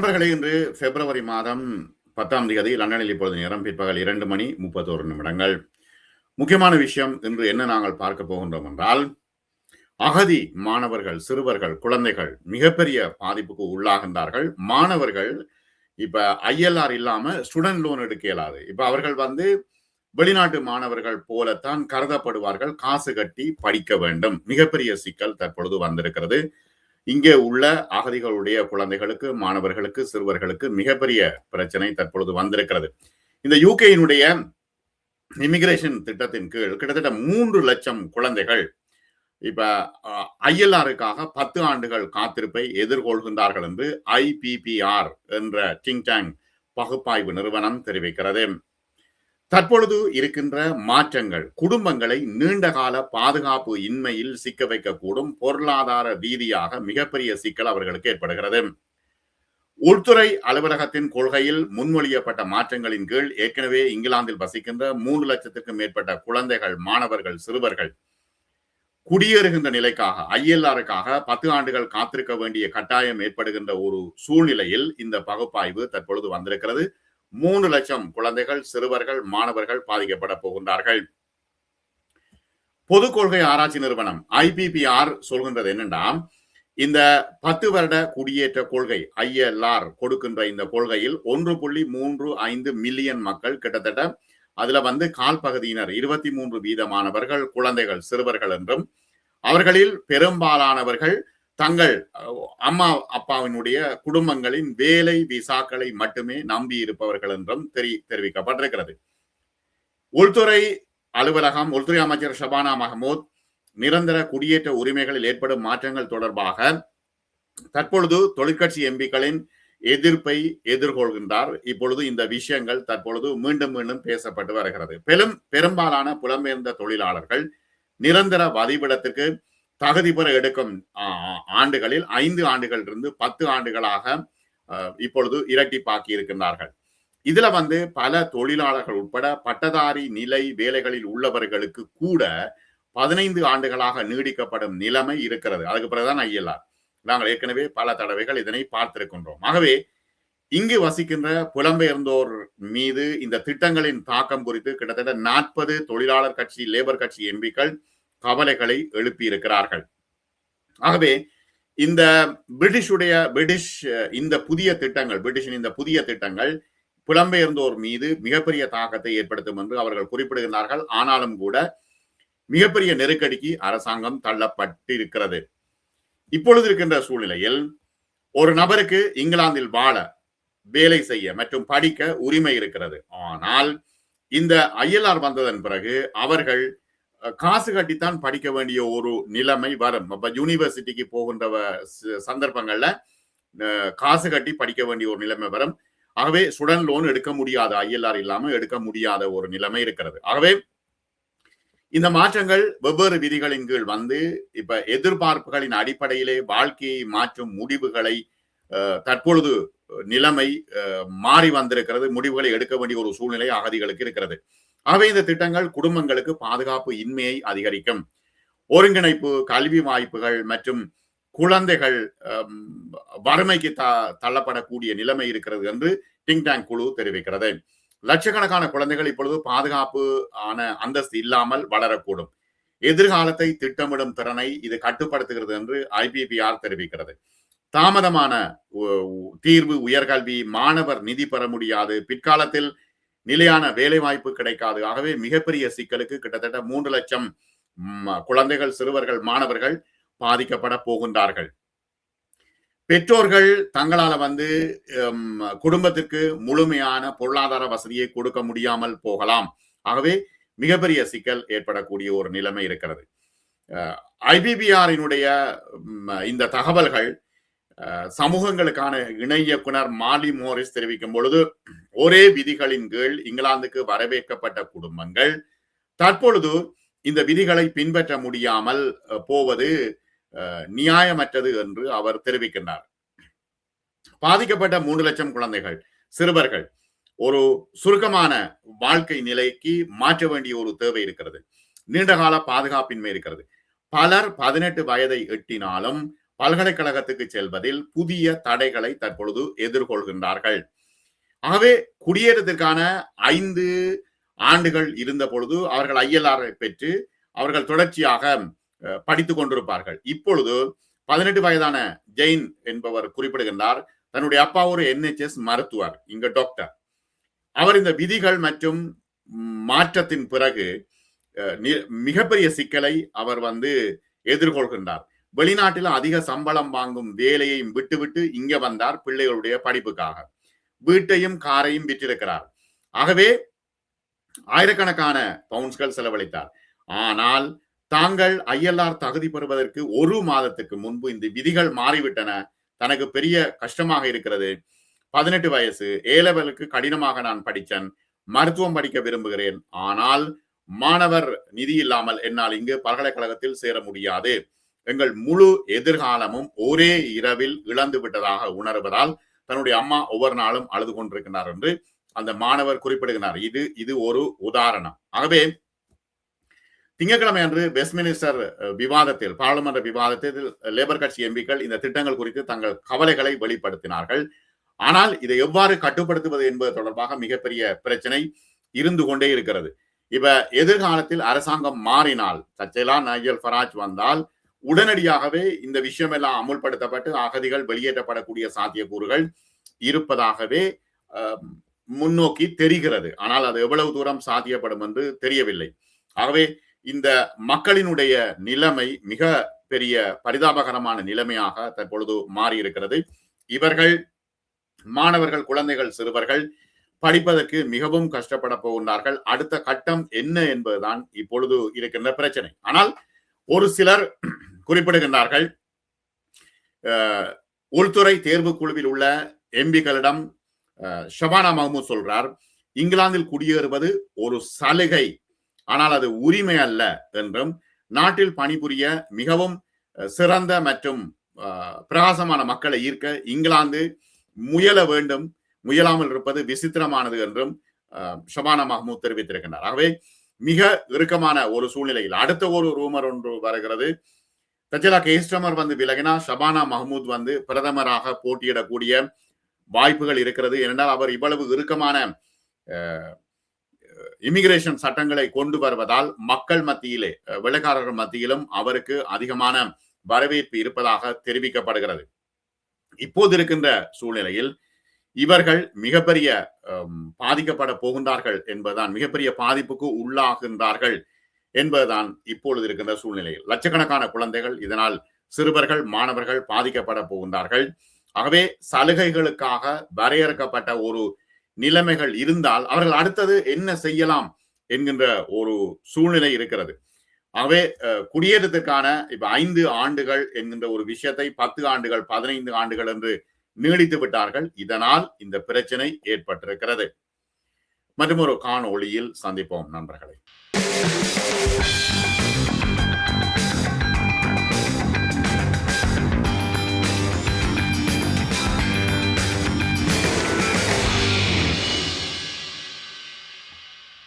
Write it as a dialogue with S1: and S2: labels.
S1: நண்பர்களே இன்று பிப்ரவரி மாதம் பத்தாம் தேதி லண்டனில் இப்பொழுது நேரம். பிற்பகல் இரண்டு மணி முப்பத்தோரு நிமிடங்கள். முக்கியமான விஷயம் இன்று என்ன நாங்கள் பார்க்க போகின்றோம் என்றால் அகதி மாணவர்கள் சிறுவர்கள் குழந்தைகள் மிகப்பெரிய பாதிப்புக்கு உள்ளாகின்றார்கள். மாணவர்கள் இப்ப ஐஎல்ஆர் இல்லாம ஸ்டூடெண்ட் லோன் எடுக்க இயலாது. இப்ப அவர்கள் வந்து வெளிநாட்டு மாணவர்கள் போலத்தான் கருதப்படுவார்கள். காசு கட்டி படிக்க வேண்டும். மிகப்பெரிய சிக்கல் தற்பொழுது வந்திருக்கிறது. இங்கே உள்ள அகதிகளுடைய குழந்தைகளுக்கு மாணவர்களுக்கு சிறுவர்களுக்கு மிகப்பெரிய பிரச்சனை தற்பொழுது வந்திருக்கிறது. இந்த யூகேயினுடைய இமிகிரேஷன் திட்டத்தின் கீழ் கிட்டத்தட்ட மூன்று லட்சம் குழந்தைகள் இப்ப ஐஎல்ஆருக்காக பத்து ஆண்டுகள் காத்திருப்பை எதிர்கொள்கின்றார்கள் என்று ஐபிபிஆர் என்ற டிங் டேங் பகுப்பாய்வு நிறுவனம் தெரிவிக்கிறது. தற்பொழுது இருக்கின்ற மாற்றங்கள் குடும்பங்களை நீண்டகால பாதுகாப்பு இன்மையில் சிக்க வைக்கக்கூடும் பொருளாதார ரீதியாக மிகப்பெரிய சிக்கல் அவர்களுக்கு ஏற்படுகிறது. உள்துறை அலுவலகத்தின் கொள்கையில் முன்மொழியப்பட்ட மாற்றங்களின் கீழ் ஏற்கனவே இங்கிலாந்தில் வசிக்கின்ற மூன்று லட்சத்திற்கும் மேற்பட்ட குழந்தைகள் மாணவர்கள் சிறுவர்கள் குடியேறுகின்ற நிலைக்காக ஐஎல்ஆருக்காக பத்து ஆண்டுகள் காத்திருக்க வேண்டிய கட்டாயம் ஏற்படுகின்ற ஒரு சூழ்நிலையில் இந்த பகுப்பாய்வு தற்பொழுது வந்திருக்கிறது. மூன்று லட்சம் குழந்தைகள் சிறுவர்கள் மாணவர்கள் பாதிக்கப்பட போகின்றார்கள். பொது கொள்கை ஆராய்ச்சி நிறுவனம் ஐபிபிஆர் சொல்கின்றது என்னென்னா இந்த பத்து வருட குடியேற்ற கொள்கை ஐஎல்ஆர் கொடுக்கின்ற இந்த கொள்கையில் ஒன்று புள்ளி மூன்று ஐந்து மில்லியன் மக்கள் கிட்டத்தட்ட அதுல வந்து கால் பகுதியினர் இருபத்தி மூன்று வீதமானவர்கள் குழந்தைகள் சிறுவர்கள் என்றும் அவர்களில் பெரும்பாலானவர்கள் தங்கள் அம்மா அப்பாவினுடைய குடும்பங்களின் வேலை விசாக்களை மட்டுமே நம்பி இருப்பவர்கள் என்றும் தெரி தெரிவிக்கப்பட்டிருக்கிறது. உள்துறை அலுவலகம் உள்துறை அமைச்சர் ஷபானா மஹமூத் நிரந்தர குடியேற்ற உரிமைகளில் ஏற்படும் மாற்றங்கள் தொடர்பாக தற்பொழுது தொழிற்கட்சி எம்பிக்களின் எதிர்ப்பை எதிர்கொள்கின்றார். இப்பொழுது இந்த விஷயங்கள் தற்பொழுது மீண்டும் மீண்டும் பேசப்பட்டு வருகிறது. பெரும் பெரும்பாலான புலம்பெயர்ந்த தொழிலாளர்கள் நிரந்தர வதிவிடத்திற்கு தகுதி பெற எடுக்கும் ஆண்டுகளில் ஐந்து ஆண்டுகள் இருந்து பத்து ஆண்டுகளாக இப்பொழுது இரட்டிப்பாக்கி இருக்கின்றார்கள். இதுல வந்து பல தொழிலாளர்கள் உட்பட பட்டதாரி நிலை வேலைகளில் உள்ளவர்களுக்கு கூட பதினைந்து ஆண்டுகளாக நீடிக்கப்படும் நிலைமை இருக்கிறது. அதுக்கு பிறகுதான் ஐஎல்ஆர். நாங்கள் ஏற்கனவே பல தடவைகள் இதனை பார்த்திருக்கின்றோம். ஆகவே இங்கு வசிக்கின்ற புலம்பெயர்ந்தோர் மீது இந்த திட்டங்களின் தாக்கம் குறித்து கிட்டத்தட்ட நாற்பது தொழிலாளர் கட்சி லேபர் கட்சி எம்பிக்கள் கவலைகளை எழுப்பியிருக்கிறார்கள். ஆகவே இந்த பிரிட்டிஷுடைய பிரிட்டிஷ் இந்த புதிய திட்டங்கள் பிரிட்டிஷின் இந்த புதிய திட்டங்கள் புலம்பெயர்ந்தோர் மீது மிகப்பெரிய தாக்கத்தை ஏற்படுத்தும் என்று அவர்கள் குறிப்பிடுகிறார்கள் ஆனாலும் கூட மிகப்பெரிய நெருக்கடிக்கு அரசாங்கம் தள்ளப்பட்டிருக்கிறது. இப்பொழுது இருக்கின்ற சூழ்நிலையில் ஒரு நபருக்கு இங்கிலாந்தில் வாழ வேலை செய்ய மற்றும் படிக்க உரிமை இருக்கிறது. ஆனால் இந்த ஐஎல்ஆர் வந்ததன் பிறகு அவர்கள் காசு கட்டித்தான் படிக்க வேண்டிய ஒரு நிலைமை வரும். அப்ப யூனிவர்சிட்டிக்கு போகின்ற சந்தர்ப்பங்கள்ல காசு கட்டி படிக்க வேண்டிய ஒரு நிலைமை வரும். ஆகவே சுடன் லோன் எடுக்க முடியாத ஐஎல்ஆர் இல்லாம எடுக்க முடியாத ஒரு நிலைமை இருக்கிறது. ஆகவே இந்த மாற்றங்கள் வெவ்வேறு விதிகளின் கீழ் வந்து இப்ப எதிர்பார்ப்புகளின் அடிப்படையிலே வாழ்க்கையை மாற்றும் முடிவுகளை தற்பொழுது நிலைமை மாறி வந்திருக்கிறது. முடிவுகளை எடுக்க வேண்டிய ஒரு சூழ்நிலை அகதிகளுக்கு இருக்கிறது. அவை இந்த திட்டங்கள் குடும்பங்களுக்கு பாதுகாப்பு இன்மையை அதிகரிக்கும். ஒருங்கிணைப்பு கல்வி வாய்ப்புகள் மற்றும் குழந்தைகள் வறுமைக்கு த தள்ளப்படக்கூடிய நிலைமை இருக்கிறது என்று டிங் டேங் குழு தெரிவிக்கிறது. லட்சக்கணக்கான குழந்தைகள் இப்பொழுது பாதுகாப்பு ஆன அந்தஸ்து இல்லாமல் வளரக்கூடும். எதிர்காலத்தை திட்டமிடும் திறனை இது கட்டுப்படுத்துகிறது என்று ஐபிபிஆர் தெரிவிக்கிறது. தாமதமான தீர்வு உயர்கல்வி மாணவர் நிதி பெற முடியாது. பிற்காலத்தில் நிலையான வேலை வாய்ப்பு கிடைக்காது. ஆகவே மிகப்பெரிய சிக்கலுக்கு கிட்டத்தட்ட மூன்று லட்சம் குழந்தைகள் சிறுவர்கள் மாணவர்கள் பாதிக்கப்பட போகின்றார்கள். பெற்றோர்கள் தங்களால வந்து குடும்பத்திற்கு முழுமையான பொருளாதார வசதியை கொடுக்க முடியாமல் போகலாம். ஆகவே மிகப்பெரிய சிக்கல் ஏற்படக்கூடிய ஒரு நிலைமை இருக்கிறது. ஐபிபிஆரினுடைய இந்த தகவல்கள் சமூகங்களுக்கான இணை இயக்குனர் மாலி மோரிஸ் தெரிவிக்கும் பொழுது ஒரே விதிகளின் கீழ் இங்கிலாந்துக்கு வரவேற்கப்பட்ட குடும்பங்கள் தற்பொழுது இந்த விதிகளை பின்பற்ற முடியாமல் போவது நியாயமற்றது என்று அவர் தெரிவிக்கின்றார். பாதிக்கப்பட்ட மூன்று லட்சம் குழந்தைகள் சிறுவர்கள் ஒரு சுருக்கமான வாழ்க்கை நிலைக்கு மாற்ற வேண்டிய ஒரு தேவை இருக்கிறது. நீண்டகால பாதுகாப்பின்மை இருக்கிறது. பலர் பதினெட்டு வயதை எட்டினாலும் பல்கலைக்கழகத்துக்கு செல்வதில் புதிய தடைகளை தற்பொழுது எதிர்கொள்கின்றார்கள். ஆகவே குடியேற்றத்திற்கான ஐந்து ஆண்டுகள் இருந்த பொழுது அவர்கள் ஐஎல்ஆரை பெற்று அவர்கள் தொடர்ச்சியாக படித்துக் கொண்டிருப்பார்கள். இப்பொழுது பதினெட்டு வயதான ஜெயின் என்பவர் குறிப்பிடுகின்றார். தன்னுடைய அப்பா ஒரு என்ஹெச்எஸ் மருத்துவர் இங்க டாக்டர் அவர் இந்த விதிகள் மற்றும் மாற்றத்தின் பிறகு மிகப்பெரிய சிக்கலை அவர் வந்து எதிர்கொள்கின்றார். வெளிநாட்டில் அதிக சம்பளம் வாங்கும் வேலையையும் விட்டுவிட்டு இங்க வந்தார் பிள்ளைகளுடைய படிப்புக்காக. வீட்டையும் காரையும் விற்றிருக்கிறார். ஆகவே ஆயிரக்கணக்கான பவுன்ஸ்கள் செலவழித்தார். ஆனால் தாங்கள் ஐஎல்ஆர் தகுதி பெறுவதற்கு ஒரு மாதத்துக்கு முன்பு இந்த விதிகள் மாறிவிட்டன. தனக்கு பெரிய கஷ்டமாக இருக்கிறது. பதினெட்டு வயசு ஏலவலுக்கு கடினமாக நான் படித்தேன். மருத்துவம் படிக்க விரும்புகிறேன். ஆனால் மாணவர் நிதி இல்லாமல் என்னால் இங்கு பல்கலைக்கழகத்தில் சேர முடியாது. எங்கள் முழு எதிர்காலமும் ஒரே இரவில் இழந்து விட்டதாக உணர்வதால் தன்னுடைய அம்மா ஒவ்வொரு நாளும் அழுது கொண்டிருக்கிறார் என்று அந்த மாணவர் குறிப்பிடுகிறார் இது இது ஒரு உதாரணம். ஆகவே திங்கட்கிழமை அன்று வெஸ்ட்மினிஸ்டர் விவாதத்தில் பாராளுமன்ற விவாதத்தில் லேபர் கட்சி எம்பிக்கள் இந்த திட்டங்கள் குறித்து தங்கள் கவலைகளை வெளிப்படுத்தினார்கள். ஆனால் இதை எவ்வாறு கட்டுப்படுத்துவது என்பது தொடர்பாக மிகப்பெரிய பிரச்சனை இருந்து கொண்டே இருக்கிறது. இப்ப எதிர்காலத்தில் அரசாங்கம் மாறினால் தச்சைலா நைஜல் ஃபராஜ் வந்தால் உடனடியாகவே இந்த விஷயம் எல்லாம் அமுல்படுத்தப்பட்டு அகதிகள் வெளியேற்றப்படக்கூடிய சாத்தியக்கூறுகள் இருப்பதாகவே முன்னோக்கி தெரிகிறது. ஆனால் அது எவ்வளவு தூரம் சாத்தியப்படும் என்று தெரியவில்லை. ஆகவே இந்த மக்களினுடைய நிலைமை மிக பெரிய பரிதாபகரமான நிலைமையாக தற்பொழுது மாறி இருக்கிறது இவர்கள் மாணவர்கள் குழந்தைகள் சிறுவர்கள் படிப்பதற்கு மிகவும் கஷ்டப்பட போகின்றார்கள். அடுத்த கட்டம் என்ன என்பதுதான் இப்பொழுது இருக்கின்ற பிரச்சனை. ஆனால் ஒரு சிலர் குறிப்பிடுகின்றார்கள். உள்துறை தேர்வு குழுவில் உள்ள எம்பிகளிடம் ஷபானா மஹமூத் சொல்றார் இங்கிலாந்தில் குடியேறுவது ஒரு சலுகை ஆனால் அது உரிமை அல்ல என்றும் நாட்டில் பணிபுரிய மிகவும் சிறந்த மற்றும் பிரகாசமான மக்களை ஈர்க்க இங்கிலாந்து முயல வேண்டும் முயலாமல் இருப்பது விசித்திரமானது என்றும் ஷபானா மஹமூத் தெரிவித்திருக்கின்றார். ஆகவே மிக இறுக்கமான ஒரு சூழ்நிலையில். அடுத்த ஒரு ரூமர் ஒன்று வருகிறது. தஜலா கேஸ்டமர் வந்து விலகினா ஷபானா மஹமூத் வந்து பிரதமராக போட்டியிடக்கூடிய வாய்ப்புகள் இருக்கிறது. ஏனென்றால் அவர் இவ்வளவு இறுக்கமான இமிகிரேஷன் சட்டங்களை கொண்டு வருவதால் மக்கள் மத்தியிலே வெள்ளக்காரர்கள் மத்தியிலும் அவருக்கு அதிகமான வரவேற்பு இருப்பதாக தெரிவிக்கப்படுகிறது. இப்போது இருக்கின்ற சூழ்நிலையில் இவர்கள் மிகப்பெரிய பாதிக்கப்பட போகின்றார்கள் என்பதுதான் மிகப்பெரிய பாதிப்புக்கு உள்ளாகின்றார்கள் என்பதுதான் இப்பொழுது இருக்கின்ற சூழ்நிலையில். லட்சக்கணக்கான குழந்தைகள் இதனால் சிறுவர்கள் மாணவர்கள் பாதிக்கப்பட போகின்றார்கள். ஆகவே சலுகைகளுக்காக வரையறுக்கப்பட்ட ஒரு நிலைமைகள் இருந்தால் அவர்கள் அடுத்தது என்ன செய்யலாம் என்கின்ற ஒரு சூழ்நிலை இருக்கிறது. ஆகவே குடியேற்றத்திற்கான இப்ப ஐந்து ஆண்டுகள் என்கின்ற ஒரு விஷயத்தை பத்து ஆண்டுகள் பதினைந்து ஆண்டுகள் என்று நீடித்து விட்டார்கள். இதனால் இந்த பிரச்சனை ஏற்பட்டிருக்கிறது. மற்றும் ஒரு காணொளியில் சந்திப்போம். நண்பர்களை.